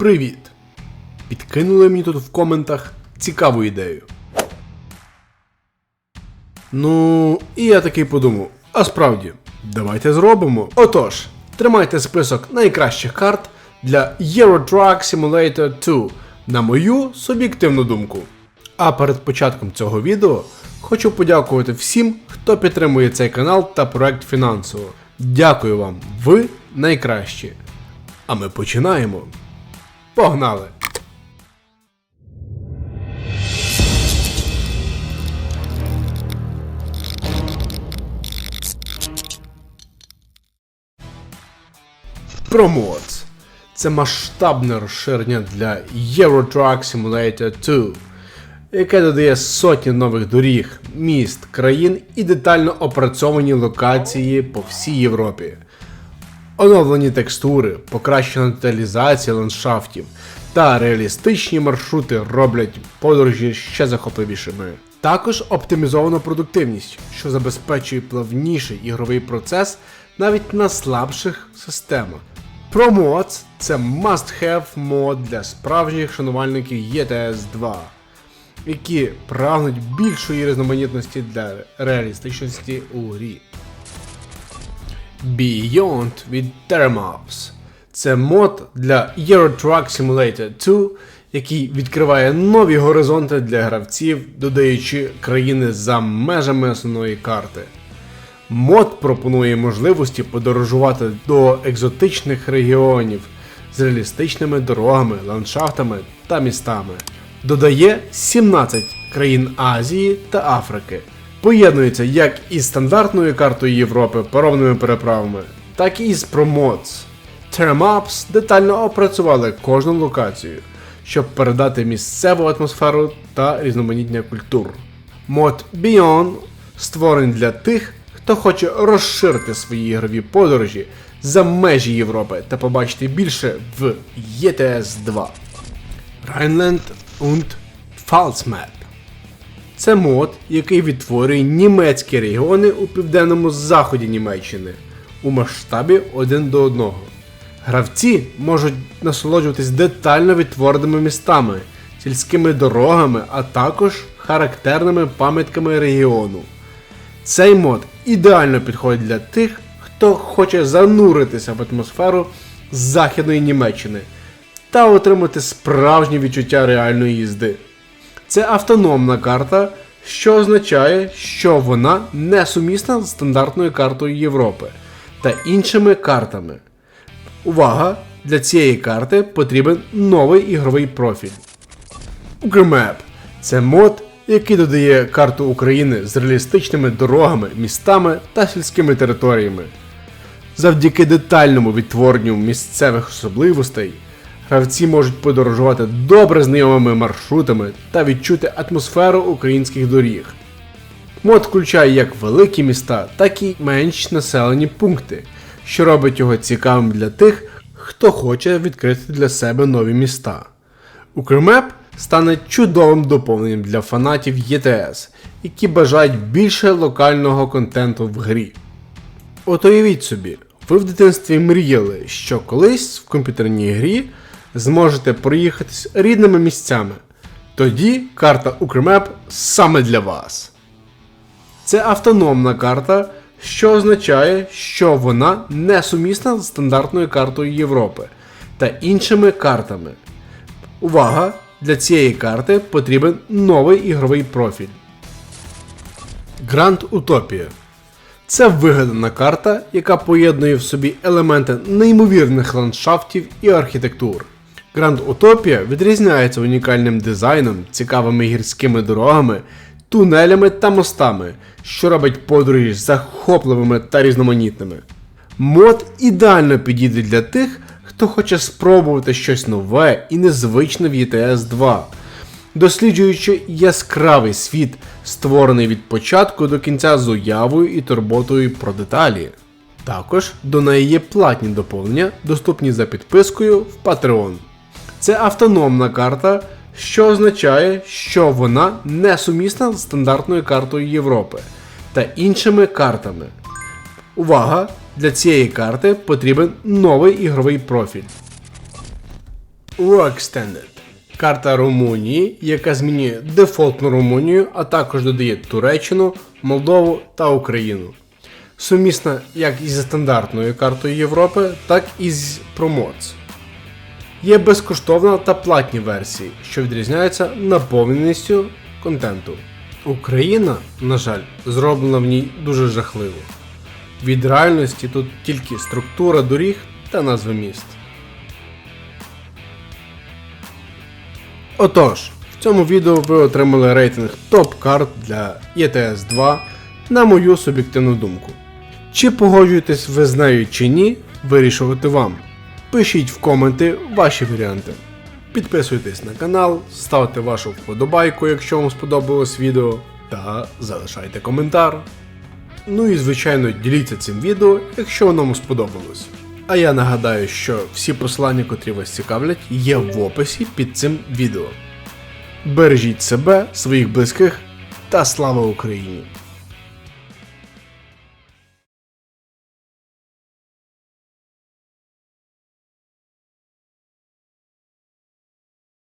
Привіт! Підкинули мені тут в коментах цікаву ідею. Ну, і я такий подумав, а справді, давайте зробимо. Отож, тримайте список найкращих карт для Euro Truck Simulator 2, на мою суб'єктивну думку. А перед початком цього відео хочу подякувати всім, хто підтримує цей канал та проект фінансово. Дякую вам, ви найкращі. А ми починаємо. Погнали! Промоц. Це масштабне розширення для Euro Truck Simulator 2, яке додає сотні нових доріг, міст, країн і детально опрацьовані локації по всій Європі. Оновлені текстури, покращена деталізація ландшафтів та реалістичні маршрути роблять подорожі ще захопливішими. Також оптимізована продуктивність, що забезпечує плавніший ігровий процес навіть на слабших системах. ProMods – це must-have мод для справжніх шанувальників ETS 2, які прагнуть більшої різноманітності для реалістичності у грі. Beyond від Terramaps. Це мод для Euro Truck Simulator 2, який відкриває нові горизонти для гравців, додаючи країни за межами основної карти. Мод пропонує можливості подорожувати до екзотичних регіонів з реалістичними дорогами, ландшафтами та містами. Додає 17 країн Азії та Африки. Поєднується як із стандартною картою Європи паромними переправами, так і з ProMods. Terramaps детально опрацювали кожну локацію, щоб передати місцеву атмосферу та різноманіття культур. Мод Beyond створений для тих, хто хоче розширити свої ігрові подорожі за межі Європи та побачити більше в ETS 2. Rhineland und Pfalzmap це мод, який відтворює німецькі регіони у південному заході Німеччини у масштабі один до одного. Гравці можуть насолоджуватись детально відтвореними містами, сільськими дорогами, а також характерними пам'ятками регіону. Цей мод ідеально підходить для тих, хто хоче зануритися в атмосферу Західної Німеччини та отримати справжнє відчуття реальної їзди. Це автономна карта, що означає, що вона не сумісна з стандартною картою Європи та іншими картами. Увага! Для цієї карти потрібен новий ігровий профіль. Укрмеп це мод, який додає карту України з реалістичними дорогами, містами та сільськими територіями. Завдяки детальному відтворенню місцевих особливостей, гравці можуть подорожувати добре знайомими маршрутами та відчути атмосферу українських доріг. Мод включає як великі міста, так і менш населені пункти, що робить його цікавим для тих, хто хоче відкрити для себе нові міста. Укрмеп стане чудовим доповненням для фанатів ЄТС, які бажають більше локального контенту в грі. От уявіть собі, ви в дитинстві мріяли, що колись в комп'ютерній грі зможете проїхатись рідними місцями. Тоді карта Укрмеп саме для вас. Це автономна карта, що означає, що вона не сумісна з стандартною картою Європи та іншими картами. Увага! Для цієї карти потрібен новий ігровий профіль. Grand Utopia. Це вигадана карта, яка поєднує в собі елементи неймовірних ландшафтів і архітектур. Grand Utopia відрізняється унікальним дизайном, цікавими гірськими дорогами, тунелями та мостами, що робить подорожі захопливими та різноманітними. Мод ідеально підійде для тих, хто хоче спробувати щось нове і незвичне в ETS 2, досліджуючи яскравий світ, створений від початку до кінця з уявою і турботою про деталі. Також до неї є платні доповнення, доступні за підпискою в Patreon. Це автономна карта, що означає, що вона не сумісна з стандартною картою Європи та іншими картами. Увага! Для цієї карти потрібен новий ігровий профіль. Extended. Карта Румунії, яка змінює дефолтну Румунію, а також додає Туреччину, Молдову та Україну. Сумісна як із стандартною картою Європи, так і з ProMods. Є безкоштовна та платні версії, що відрізняються наповненістю контенту. Україна, на жаль, зроблена в ній дуже жахливо. Від реальності тут тільки структура доріг та назви міст. Отож, в цьому відео ви отримали рейтинг топ-карт для ETS 2 на мою суб'єктивну думку. Чи погоджуєтесь ви з нею чи ні, вирішувати вам. Пишіть в коменти ваші варіанти. Підписуйтесь на канал, ставте вашу вподобайку, якщо вам сподобалось відео, та залишайте коментар. Ну і звичайно діліться цим відео, якщо воно вам сподобалось. А я нагадаю, що всі посилання, котрі вас цікавлять, є в описі під цим відео. Бережіть себе, своїх близьких та слава Україні!